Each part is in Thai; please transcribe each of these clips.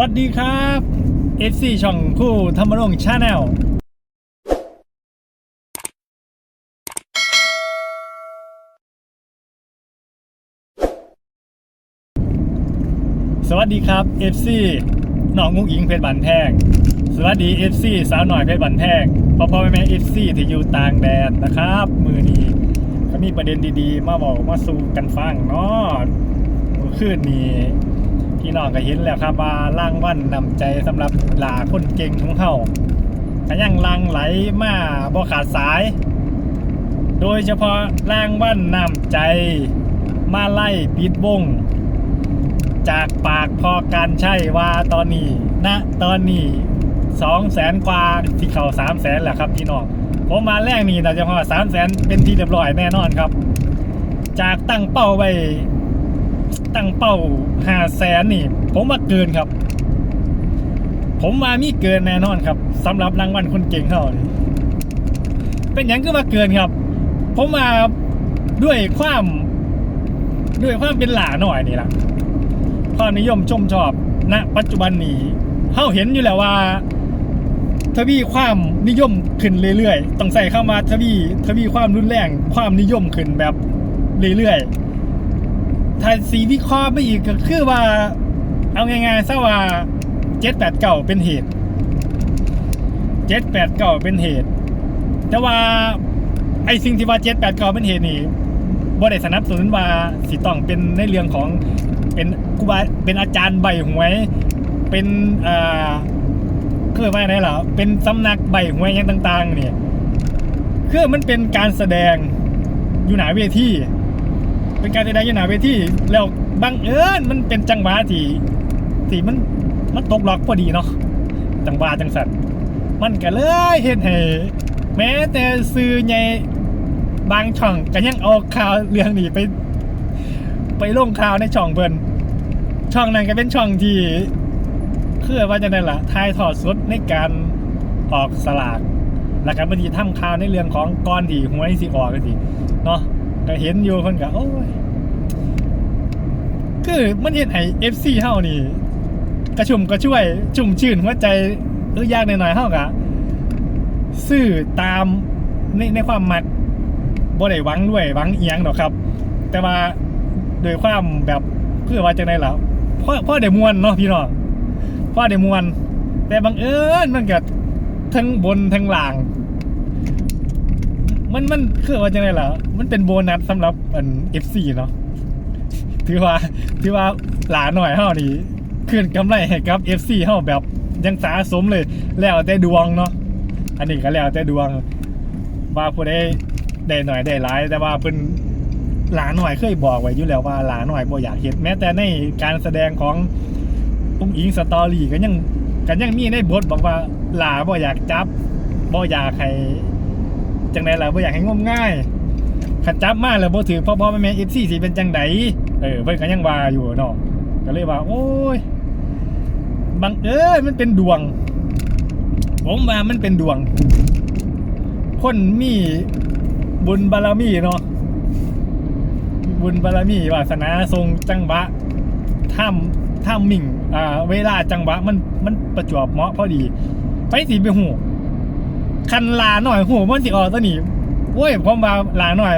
วัสดีครับ FC ช่องคู่ธรรมรงชาแนลสวัสดีครับ FC น้องงุ้งอิงเพชรบันแพงสวัสดี FC สาวหน่อยเพชรบันแพงพ่อพ่อแม่แม่ FC ที่อยู่ต่างแดนนะครับ มือนี้ก็มีประเด็นดีๆ มาบอกมาสู่กันฟังเนาะเมื่อคืนนี้ พี่น้องก็เห็นแล้วครับว่าล่างวันนำใจสำหรับหลาคนเก่งของเขาก็ยังลังไหลมาบ่ขาดสาย โดยเฉพาะล่างวันนำใจมาไล่ปิดวงจากปากพอการใช่ว่าตอนนี้ณตอนนี้สองแสนกว่าที่เขาสามแสนแหละครับพี่น้องผมมาแรกนี่นะจะพอสามแสนเป็นที่เรียบร้อยแน่นอนครับ จากตั้งเป้าไว้ ตั้งเป้าห้าแสนนี่ ผมว่าเกินครับ ผมว่ามีเกินแน่นอนครับสำหรับรางวัลคนเก่งเขานี่เป็นอย่างก็ว่าเกินครับ ผมมาด้วยความ ด้วยความเป็นหลาหน่อยนี่ละความนิยมชมชอบณปัจจุบันนี้เขาเห็นอยู่แล้วว่าทวีความนิยมขึ้นเรื่อยๆ ต้องใส่เข้ามาทวีทวีความรุนแรง ความนิยมขึ้นแบบเรื่อยๆ ถ้าสีวิเคราะห์ไปอีกก็คือว่า เอาง่ายๆซะว่าเจ็ดแปดเก่าเป็นเหตุเจ็ดแปดเก่าเป็นเหตุ แต่ว่าไอ้สิ่งที่ว่าเจ็ดแปดเก่าเป็นเหตุนี่บ่ได้สนับสนุนว่าสิต้องเป็นในเรื่องของเป็นครูบาเป็นอาจารย์ใบหวย เป็นอ่าคือว่าไงล่ะเป็นสำนักใบหวยอยังต่าง ๆ เนี่ยคือมันเป็นการแสดงอยู่หนาเวที เป็นการแสดงอยู่หนาเวทีแล้วบังเอิญมันเป็นจังหวะที่ที่มันมันตกล็อกพอดีเนาะจังหวะจังสันมันก็เลยเห็นให้แม้แต่ซื้อใหญ่บางช่องก็ยังเอาข่าวเรื่องนี้ไป ไปลงข่าวในช่องเพิ่นช่องนั้นก็เป็นช่องที่คือว่าจะได้ละทายทอดสุดในการออกสลาก แล้วก็บางทีทำข่าวในเรื่องของก้อนที่หวยสิออกกันสิเนาะ ก็เห็นอยู่คนก็โอ้ยคือมันเห็นไอเอฟซีเฮานี่ กระชุ่มกระช่วย ชุ่มชื่นหัวใจเออยากหน่อยๆเฮากะซื้อตามในในความมักบ่ได้หวังด้วยหวังเอียงหรอกครับ แต่ว่าโดยความแบบเพื่อว่าจังได๋ล่ะพ่อพ่อได้มวนเนาะพี่น้องพ่อได้มวน แต่บังเอิญมันก็ทั้งบนทั้งล่าง มันมันคือว่าจังไดล่ะ มันเป็นโบนัสสำหรับอัน FC เนาะถือว่าถือว่าหลาหน่อยเฮานี่คืนกำไรให้กับ FC เฮาแบบยังสะสมเลย แล้วแต่ดวงเนาะอันนี้ก็แล้วแต่ดวง ว่าผู้ใดได้หน่อยได้หลาย แต่ว่าเพิ่นหลาหน่อยเคยบอกไว้อยู่แล้วว่าหลาหน่อยบ่อยากเห็นแม้แต่ในการแสดงของอุ้งอิงสตอรี่ก็ยังก็ยังมีในบทบอกว่าหลาบ่อยากจับบ่อยากให้ จังไดล่ะบ่อยากให้งมง่ายขัดจับมาแล้วบ่ถือพ่อพ่อแม่แม่เอฟซีสิเป็นจังไดเออเพิ่นก็ยังว่าอยู่เนาะก็เลยว่า โอ้ยบังเอิญมันเป็นดวง ผมว่ามันเป็นดวง คนมีบุญบารมีเนาะบุญบารมีวาสนาทรงจังหวะท่ามท่ามมิ่งอ่าเวลาจังหวะมันมันประจวบเหมาะพอดี ไปสิไปหู คันลาหน่อยหูมันสิออกตัวนี้โอ้ยผมว่าลาหน่อย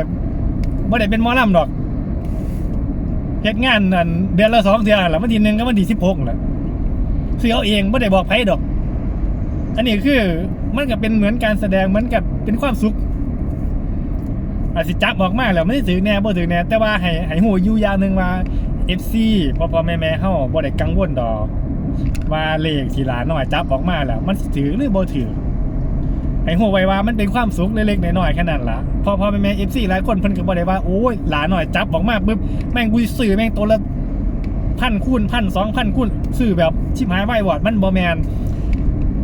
บ่ได้เป็นมอลำดอกเฮ็ดงานนั่นเดือนละสองเดือนละวันที่หนึ่งกับวันที่สิบหกแหละคือเอาเองบ่ได้บอกไผดอก อันนี้คือมันก็เป็นเหมือนการแสดงเหมือนกับเป็นความสุขอาจสิจับออกมากแล้วไม่ได้ถือแน่บ่ถือแน่แต่ว่าให้ให้หูอยู่อย่างหนึงว่า FC พ่อพ่อแม่แม่เฮาบ่ได้กังวลดอกว่าเลขที่หลานน้อยจับออกมาแล้ว มันถือหรือบ่ถือ ไอ้หัวไว้ว่ามันเป็นความสุขเล็กๆน้อยๆแค่นั้นล่ะพอพอแม่เอฟซีหลายคนเพิ่นก็บอกได้ว่าโอ้ยหลานหน่อยจับออกมาปุ๊บแม่งกูซื้อแม่งตัวละพันคูณพันสองพันคูณซื้อแบบชิบหายไว้วอดมันบอแมน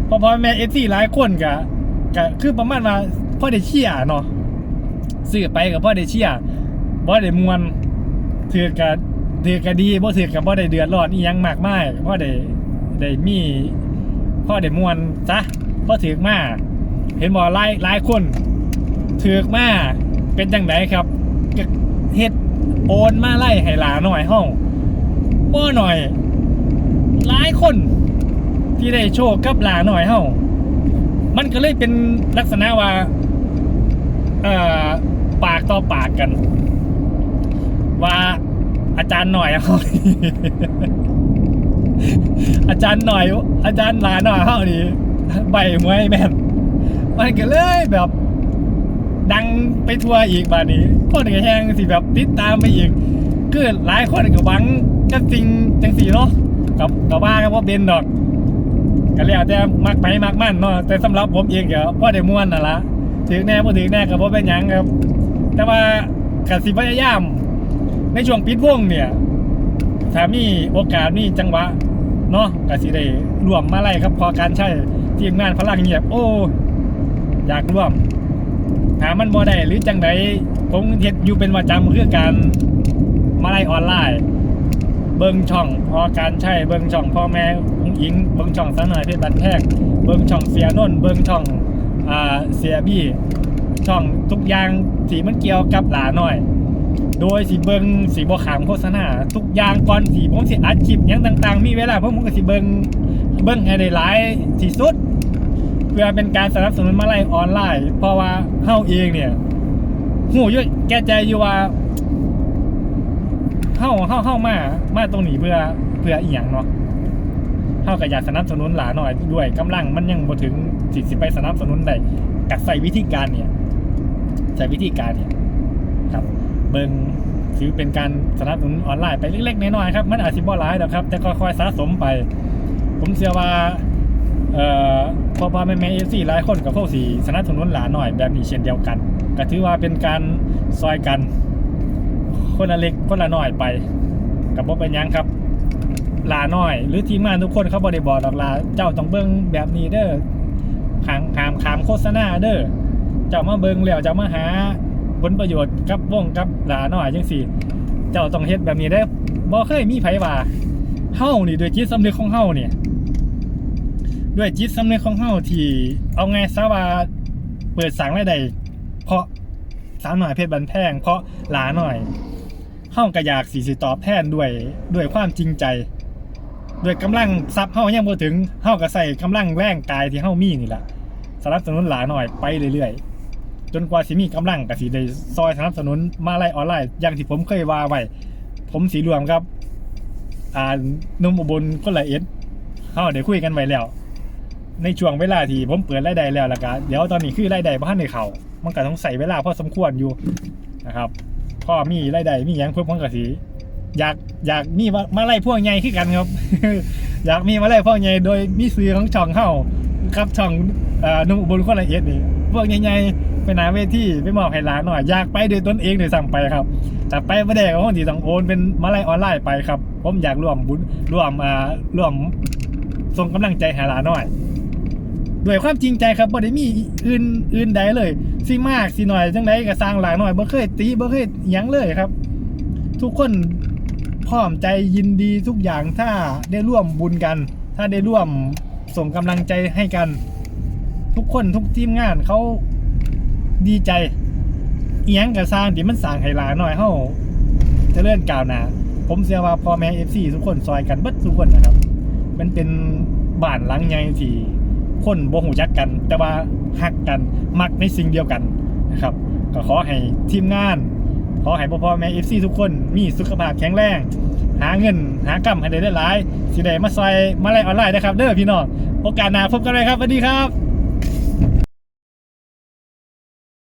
พอพอแม่เอฟซีหลายคนก็ก็คือประมาณว่าพ่อได้เชียร์เนาะซื้อไปกับพ่อได้เชียร์บ่ได้มวนถือกับถือกับดีบ่ถือกับบ่ได้เดือดร้อนอีหยังมากมายพ่อได้ได้มีพ่อได้มวนซะพ่อถือมาก เห็นบอกหลายหลายคนถือกมาเป็นจังไดครับก็เฮ็ดโอนมาไล่ให้หลาหน่อยห้องบ่หน่อยหลายคนที่ได้โชคกับหลาหน่อยเฮามันก็เลยเป็นลักษณะว่าเอ่อปากต่อปากกัน ว่าอาจารย์หน่อยเฮาอาจารย์หน่อย อาจารย์หลาหน่อยเฮานี่ใบหวยแม่น มันก็เลยแบบ ดังไปทั่วอีกบาดนี้คนก็แห้งสิแบบติดตามไปอีกคือหลายคนก็หวังจะสิ่งจังสีเนาะกับกับว่ากันว่าเบนดอกก็แล้วแต่มักไปมักมั่นเนาะแต่สำหรับผมเองก็พ่อได้ม่วนน่ะละถึงแน่พ่ถึงแน่ก็บ่เป็นหยังครับ แต่ว่ากสิพยายามในช่วงปิดวงเนี่ยถ้ามีโอกาสมีจังหวะเนาะก็สิได้รวมมาไล่ครับพอการใช้ทีมงานพลังเงียบโอ้ อยากร่วมหามมันบ่ได้หรือจังไดผมเฮ็ดอยู่เป็นประจำคือการมาไล่ออนไลน์ เบิ่งช่องพอการใช้เบิ่งช่องพ่อแม่อุ้งอิงเบิ่งช่องสนอยเพชรบันแพงเบิ่งช่องเสียนนเบิ่งช่องอ่าเสียบี้ช่องทุกอย่างที่มันเกี่ยวกับหลาน้อย โดยสิเบิ่งสิบ่ขามโฆษณาทุกอย่างก่อนสิผมสิอัดคลิปยังต่าง ๆ มีเวลาผมก็สิเบิ่งเบิ่งให้ได้หลายที่สุด เพื่อเป็นการสนับสนุนมาไล่ออนไลน์เพราะว่าเฮาเองเนี่ยหูยแก่ใจอยู่ว่าเฮาเฮาเฮามามาตรงนี้เพื่อเพื่ออีหยังเนาะเฮาก็อยากสนับสนุนหลาหน่อยด้วยกำลังมันยังบ่ถึงสิสิไปสนับสนุนได้กัใส่วิธีการเนี่ยใส่วิธีการเนี่ยครับเบิ่งถือเป็นการสนับสนุนออนไลน์ไปเล็กๆน้อยๆครับมันอาจสิบ่หลายดอกครับ แต่ค่อยๆสะสมไป ผมเชื่อว่า เอ่อพอพอแม่แม่เอฟซีหลายคนกับพวกสีสนับสนุนหลานหน่อยแบบนี้เช่นเดียวกัน ก็ถือว่าเป็นการซอยกัน คนละเล็กคนละน้อยไป กับบ่เป็นยังครับหลาน้อย หรือทีมงานทุกคนเขาบริบอดอกลาเจ้าต้องเบิ่งแบบนี้เด้อขามขามขามโฆษณาเด้อเจ้ามาเบิ่งแล้วเจ้ามาหาผลประโยชน์กับวงกับหลาน้อยจังสี่เจ้าต้องเฮ็ดแบบนี้ได้อบ่เคยมีไผว่าเฮานี่โดวยจิตสำนึกของเฮาเนี่ย ด้วยจิตสำนึกของเฮาที่เอาไงซะว่าเปิดสังรายได้เพราะสาวหน่อยเพชรบันแพงเพราะหลาหน่อยเฮาก็อยากสีสิตอบแทนด้วยด้วยความจริงใจ ด้วยกำลังทรัพย์เฮายังบ่ถึงเฮาก็ใส่กำลังแรงกายที่เฮามีนี่แหละสนับสนุนหลาหน่อยไปเรื่อยๆ จนกว่าสิมีกำลังก็สิได้ซอยสนับสนุนมาไล่ออนไลน์อย่างที่ผมเคยว่าไว้ผมสีรวมครับ อ่านุ่มอุบลคนละเอ็ดเฮาได้คุยกันไว้แล้ว ในช่วงเวลาที่ผมเปิดรายได้แล้วล่ะก็เดี๋ยวตอนนี้คือรายได้บ้านในเขามันก็ต้องใส่เวลาพอสมควรอยู่นะครับพ่อมีรายได้มีหยังเพิ่มมันก็สิอยากอยากมีมาไล่พวกใหญ่ขึ้นกันครับ อยากมีมาไล่พวกใหญ่โดยมีซื้อของช่องเข้าครับช่องอ่อหนุ่มอุบลคนละเอียดนี่พวกใหญ่ๆไปหนาเวทีไปมอบให้ร้านหน่อยอยากไปโดวยตนเองโดยสั่งไปครับ แต่ไปไม่ได้ก็คงที่ต้องโอนเป็นมาไล่ออนไลน์ไปครับ ผมอยากร่วมบุญร่วมอ่าร่วมส่งกำลังใจให้หลานหน่อย ด้วยความจริงใจครับบ่ได้มีอื่นอื่นใดเลยสิมากสิหน่อยจังไดก็สร้างหลายหน่อยบ่เคยตีบ่เคยหยังเลยครับ ทุกคนพร้อมใจยินดีทุกอย่างถ้าได้ร่วมบุญกัน ถ้าได้ร่วมส่งกำลังใจให้กัน ทุกคนทุกทีมงานเขาดีใจเอียงกับสร้างที่มันสร้างให้หลายหน่อยเฮาจะเลื่อนกล่าวนาผมเชื่อว่าพ่อแม่ FC ทุกคนซอยกันเบิดทุกคนนะครับ มันเป็นบ้านหลังใหญ่ที่ คนบ่หูจักกัน แต่ว่าหักกันมักในสิ่งเดียวกันนะครับก็ขอให้ทีมงาน ขอให้พ่อพ่อแม่เอฟซีทุกคนมีสุขภาพแข็งแรง หาเงินหากำให้ได้หลายสิได้มาซอยมาไล่ออนไลน์นะครับ เด้อพี่น้องโอกาสหน้าพบกันเลยครับสวัสดีครับ